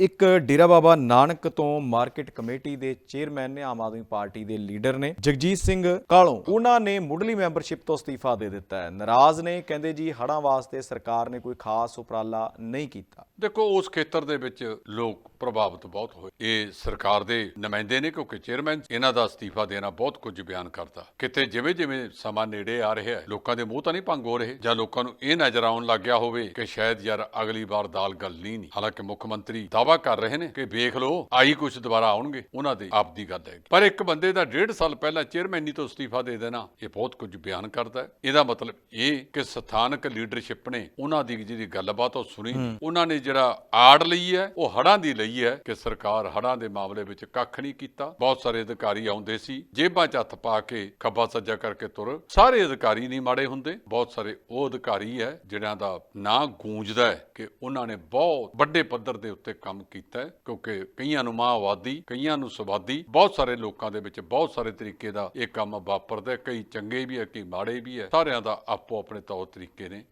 ਇੱਕ ਡੇਰਾ ਬਾਬਾ ਨਾਨਕ ਤੋਂ market committee ਦੇ ਚੇਅਰਮੈਨ ਨੇ ਆਮ ਆਦਮੀ ਪਾਰਟੀ ਦੇ ਲੀਡਰ ਨੇ ਜਗਜੀਤ ਸਿੰਘ ਕਾਲੋਂ ਉਹਨਾਂ ਨੇ ਮੁੱਢਲੀ ਮੈਂਬਰਸ਼ਿਪ ਤੋਂ ਅਸਤੀਫਾ ਦੇ ਦਿੱਤਾ ਹੈ। ਨਾਰਾਜ਼ ਨੇ, ਕਹਿੰਦੇ ਜੀ ਹੜਾਂ ਵਾਸਤੇ ਸਰਕਾਰ ਨੇ ਕੋਈ ਖਾਸ ਉਪਰਾਲਾ ਨਹੀਂ ਕੀਤਾ। ਦੇਖੋ, ਉਸ ਖੇਤਰ ਦੇ ਵਿੱਚ ਲੋਕ ਪ੍ਰਭਾਵਿਤ ਬਹੁਤ ਹੋਏ। ਇਹ ਸਰਕਾਰ ਦੇ ਨੁਮਾਇੰਦੇ ਨੇ, ਕਿਉਂਕਿ ਚੇਅਰਮੈਨ ਇਹਨਾਂ ਦਾ ਅਸਤੀਫਾ ਦੇਣਾ ਬਹੁਤ ਕੁਝ ਬਿਆਨ ਕਰਦਾ। ਕਿਤੇ ਜਿਵੇਂ ਜਿਵੇਂ ਸਮਾਂ ਨੇੜੇ ਆ ਰਿਹਾ ਹੈ, ਲੋਕਾਂ ਦੇ ਮੂੰਹ ਤਾਂ ਨਹੀਂ ਭੰਗ ਹੋ ਰਹੇ, ਜਾਂ ਲੋਕਾਂ ਨੂੰ ਇਹ ਨਜ਼ਰ ਆਉਣ ਲੱਗ ਗਿਆ ਹੋਵੇ ਕਿ ਸ਼ਾਇਦ ਯਾਰ ਅਗਲੀ ਵਾਰ ਦਾਲ ਗਲਣੀ ਨਹੀਂ। ਹਾਲਾਂਕਿ ਮੁੱਖ ਮੰਤਰੀ ਦਾਵਾ ਕਰ ਰਹੇ ਨੇ ਕਿ ਵੇਖ ਲਓ ਆਈ ਕੁਝ ਦੁਬਾਰਾ ਆਉਣਗੇ ਉਹਨਾਂ ਦੇ ਆਪ ਦੀ ਗੱਲ ਹੈ। ਪਰ ਇੱਕ ਬੰਦੇ ਦਾ ਡੇਢ ਸਾਲ ਪਹਿਲਾਂ ਚੇਅਰਮੈਨੀ ਤੋਂ ਅਸਤੀਫਾ ਦੇ ਦੇਣਾ ਇਹ ਬਹੁਤ ਕੁਝ ਬਿਆਨ ਕਰਦਾ ਹੈ। ਇਹਦਾ ਮਤਲਬ ਇਹ ਕਿ ਸਥਾਨਕ ਲੀਡਰਸ਼ਿਪ ਨੇ ਉਹਨਾਂ ਦੀ ਜਿਹੜੀ ਗੱਲਬਾਤ ਉਹ ਸੁਣੀ ਉਹਨਾਂ ਨੇ ਜਿਹੜਾ ਆੜ ਲਈ ਹੈ ਉਹ ਹੜਾਂ ਦੀ ਲਈ ਹੈ ਕਿ ਸਰਕਾਰ ਹੜਾਂ ਦੇ ਮਾਮਲੇ ਵਿੱਚ ਕੱਖ ਨਹੀਂ ਕੀਤਾ। ਬਹੁਤ ਸਾਰੇ ਅਧਿਕਾਰੀ ਆਉਂਦੇ ਸੀ ਜੇਬਾਂ 'ਚ ਹੱਥ ਪਾ ਕੇ ਖੱਬਾ ਸੱਜਾ ਕਰਕੇ ਤੁਰ ਸਾਰੇ ਅਧਿਕਾਰੀ ਨਹੀਂ ਮਾੜੇ ਹੁੰਦੇ। ਬਹੁਤ ਸਾਰੇ ਉਹ ਅਧਿਕਾਰੀ ਹੈ ਜਿਹੜਿਆਂ ਦਾ ਨਾਂ ਗੂੰਜਦਾ ਹੈ ਕਿ ਉਹਨਾਂ ਨੇ ਬਹੁਤ ਵੱਡੇ ਪੱਧਰ ਦੇ ਉੱਤੇ ਕੰਮ ਕੀਤਾ ਹੈ, ਕਿਉਂਕਿ ਕਈਆਂ ਨੂੰ ਮਾਹਵਾਦੀ ਕਈਆਂ ਨੂੰ ਸਵਾਦੀ, ਬਹੁਤ ਸਾਰੇ ਲੋਕਾਂ ਦੇ ਵਿੱਚ ਬਹੁਤ ਸਾਰੇ ਤਰੀਕੇ ਦਾ ਇਹ ਕੰਮ ਵਾਪਰਦਾ ਕਈ ਚੰਗੇ ਵੀ ਹੈ, ਕਈ ਮਾੜੇ ਵੀ ਹੈ, ਸਾਰਿਆਂ ਦਾ ਆਪੋ ਆਪਣੇ ਤੌਰ ਤਰੀਕੇ ਨੇ।